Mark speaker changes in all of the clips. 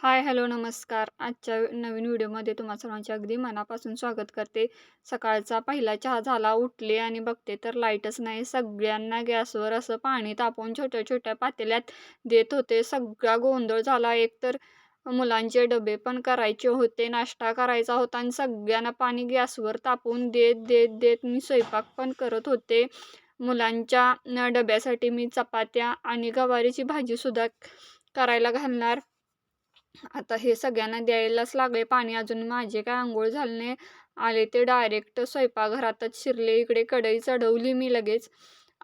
Speaker 1: हाय, hello, नमस्कार. आजच्या नवीन व्हिडिओमध्ये तुम्हा सर्वांचे अगदी मनापासून स्वागत करते. सकाळचा पहिला चहा झाला, उठले आणि बघते तर लाईटच नाही. सगळ्यांना गॅसवर असं पाणी तापवून छोट्या-छोट्या पातेल्यात देत होते. सगळा गोंधळ झाला. एकतर मुलांचे डबे पण करायचे होते, नाश्ता करायचा होता आणि सगळ्यांना पाणी गॅसवर तापवून देत, देत, देत मी स्वयंपाक पण करत होते. मुलांच्या डब्यासाठी मी चपात्या आणि गवारीची भाजीसुद्धा करायला घालणार. आता हे सगळ्यांना द्यायलाच लागले पाणी. अजून माझे काय आंघोळ झाले नाही. आले ते डायरेक्ट स्वयंपाकघरातच शिरले. इकडे कढई चढवली मी लगेच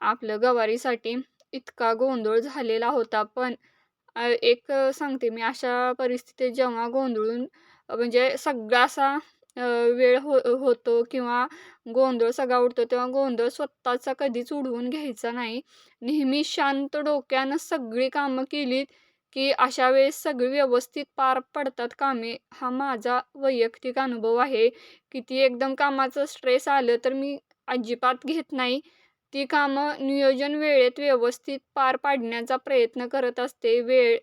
Speaker 1: आपलं गवारीसाठी. इतका गोंधळ झालेला होता. पण एक सांगते मी, अशा परिस्थितीत जेव्हा गोंधळून म्हणजे सगळा असा वेळ हो होतो किंवा गोंधळ सगळा उडतो, तेव्हा गोंधळ स्वतःचा कधीच उडवून घ्यायचा नाही. नेहमी शांत डोक्यानं सगळी कामं केलीत की अशा वेळेस सगळी व्यवस्थित पार पडतात कामे. हा माझा वैयक्तिक अनुभव आहे. किती एकदम कामाचं स्ट्रेस आलं तर मी अजिबात घेत नाही. ती कामं नियोजन वेळेत व्यवस्थित पार पाडण्याचा प्रयत्न करत असते. वेळ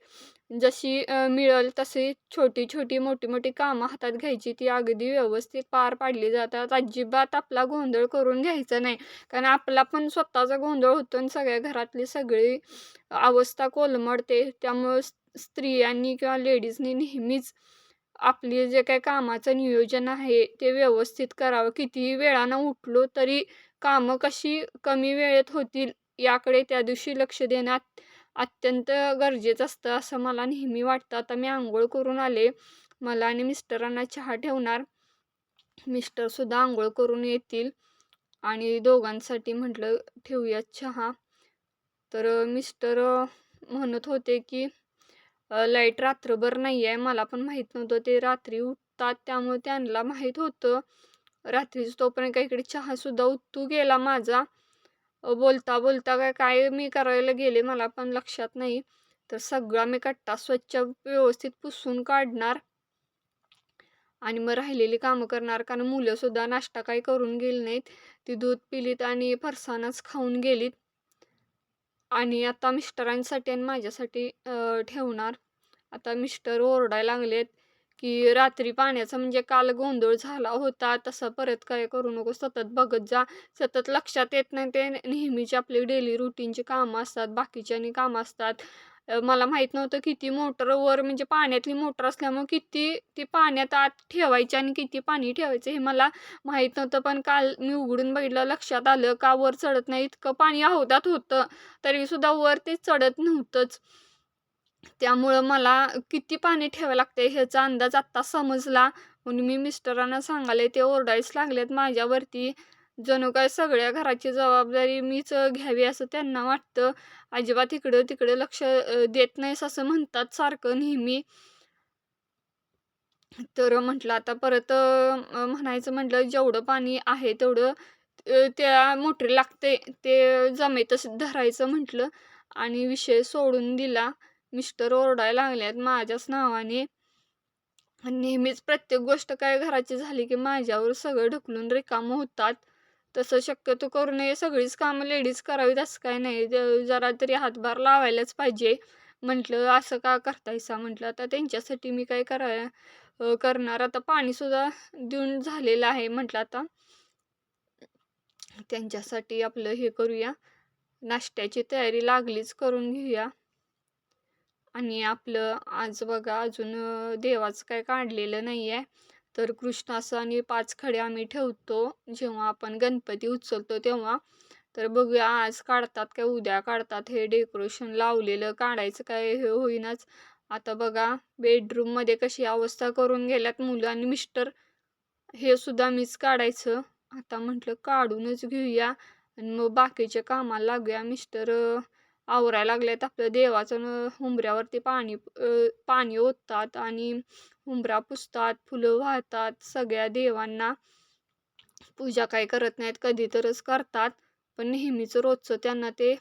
Speaker 1: जशी मिळेल तशी छोटी-छोटी, मोठी-मोठी कामं हातात घ्यायची. ती अगदी व्यवस्थित पार पाडली जातात. अजिबात आपला गोंधळ करून घ्यायचा नाही. कारण आपला पण स्वतःचा गोंधळ होतो आणि सगळ्या घरातली सगळी अवस्था कोलमडते. त्यामुळं स्त्रियांनी किंवा लेडीजनी नेहमीच आपली जे काही कामाचं नियोजन आहे ते व्यवस्थित करावं. कितीही वेळानं उठलो तरी कामं कशी कमी वेळेत होतील याकडे त्या दिवशी लक्ष देणं अत्यंत गरजेचं असतं असं मला नेहमी वाटतं. आता मी आंघोळ करून आले. मला आणि मिस्टरांना चहा ठेवणार. मिस्टरसुद्धा आंघोळ करून येतील आणि दोघांसाठी म्हटलं ठेवूयात चहा. तर मिस्टर म्हणत होते की लाइट रात्रभर नाही आहे. मला पण माहीत नव्हतं. ते रात्री उठतात त्यामुळे त्यांना माहीत होतं. रात्रीच तोपर्यंत काय इकडे चहासुद्धा उतू गेला माझा. बोलता बोलता काय काय मी करायला गेले मला पण लक्षात नाही. तर सगळा मी कट्टा स्वच्छ व्यवस्थित पुसून काढणार आणि मग राहिलेली कामं करणार. कारण मुलंसुद्धा नाश्ता काही करून गेली नाहीत. ती दूध पिलीत आणि फरसानच खाऊन गेलीत. आणि आता मिस्टरांसाठी आणि माझ्यासाठी ठेवणार. आता मिस्टर ओरडायला लागलेत की रात्री पाण्याचा म्हणजे काल गोंधळ झाला होता तसं परत काय करू नको. सतत बघत जा. सतत लक्षात येत नाही ते नेहमीचे आपली डेली रुटीनची कामं असतात. बाकीची आणि कामं असतात. मला माहीत नव्हतं किती मोटर वर म्हणजे पाण्यातली मोटर असल्यामुळं किती ती पाण्यात आत ठेवायची आणि किती पाणी ठेवायचं हे मला माहीत नव्हतं. पण काल मी उघडून बघितलं लक्षात आलं का वर चढत नाही. इतकं पाणी हौदात होतं तरीसुद्धा वर ते चढत नव्हतंच. त्यामुळं मला किती पाणी ठेवावं लागते ह्याचा अंदाज आत्ता समजला. म्हणून मी मिस्टरांना सांगायले ते ओरडायच लागलेत माझ्यावरती. जणू काय सगळ्या घराची जबाबदारी मीच घ्यावी असं त्यांना वाटतं. अजिबात इकडं-तिकडं लक्ष देत नाहीस असं म्हणतात सारखं नेहमी. तर म्हटलं आता परत म्हणायचं म्हटलं जेवढं पाणी आहे तेवढं त्या मोटरी लागते ते जमेतच तसं धरायचं म्हटलं आणि विषय सोडून दिला. मिस्टर ओरडायला लागल्यात माझ्याच नावाने. नेहमीच प्रत्येक गोष्ट काय घराची झाली की माझ्यावर सगळं ढकलून रिकामं होतात. तसं शक्यतो करू नये. सगळीच कामं लेडीज करावीत असं काय नाही. ज जरा तरी हातभार लावायलाच पाहिजे. म्हटलं असं का करतायसा म्हटलं आता त्यांच्यासाठी मी काय करा करणार. आता पाणीसुद्धा देऊन झालेलं आहे. म्हटलं आता त्यांच्यासाठी आपलं हे करूया. नाश्त्याची तयारी लागलीच करून घेऊया. आणि आपलं आज बघा अजून देवाचं काय काढलेलं नाही आहे. तर कृष्णाचं आणि पाच खडे आम्ही ठेवतो जेव्हा आपण गणपती उचलतो तेव्हा. तर बघूया आज काढतात काय उद्या काढतात. हे डेकोरेशन लावलेलं काढायचं काय हे होईनाच. आता बघा बेडरूममध्ये कशी अवस्था करून गेल्यात मुलं आणि मिस्टर. हे सुद्धा मीच काढायचं. आता म्हटलं काढूनच घेऊया आणि मग बाकीच्या कामाला लागूया. मिस्टर आवरायला लागलेत आपलं देवाचं न हुंबऱ्यावरती पाणी पाणी ओततात आणि हुंबरा पुसतात, फुलं वाहतात. सगळ्या देवांना पूजा काही करत नाहीत. कधी तरच करतात. पण नेहमीचं रोजचं त्यांना ते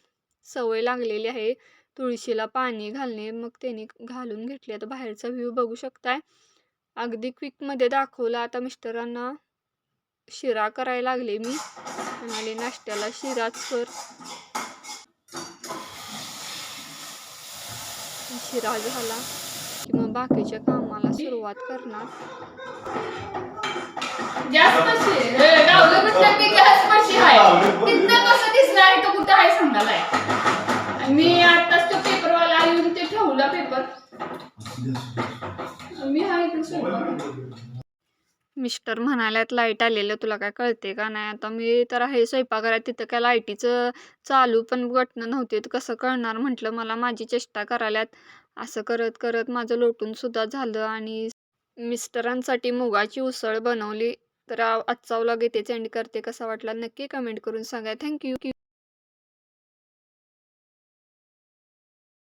Speaker 1: सवय लागलेली आहे. तुळशीला पाणी घालणे. मग त्यांनी घालून घेतले आता बाहेरचा व्ह्यू बघू शकताय. अगदी क्विकमध्ये दाखवला. आता मिस्टरांना शिरा करायला लागले मी. म्हणाले नाश्त्याला शिराच कर. शिरा झाला. की मग बाकीच्या कामाला सुरुवात करणार.
Speaker 2: मी गॅस कशी आहे. तिथनं कसं दिसलं आहे? तो कुठं आहे सांगायलाय आणि मी आताच तो पेपरवाला येऊन ते ठेवला पेपर. मी आहे इकडे
Speaker 1: मिस्टर म्हणाल्यात लाइट आलेलं तुला काय कळते का नाही? आता मी तर आहे स्वयंपाकघरात तिथं काय लाईटीचं चालू पण बटणं नव्हते तर कसं कळणार? म्हटलं मला माझी चेष्टा करायल्यात असं करत करत माझं लोटूनसुद्धा झालं आणि मिस्टरांसाठी मुगाची उसळ बनवली. तर आजचा व्लॉग इथेच एंड करते. कसा वाटला नक्की कमेंट करून सांगा. थँक्यू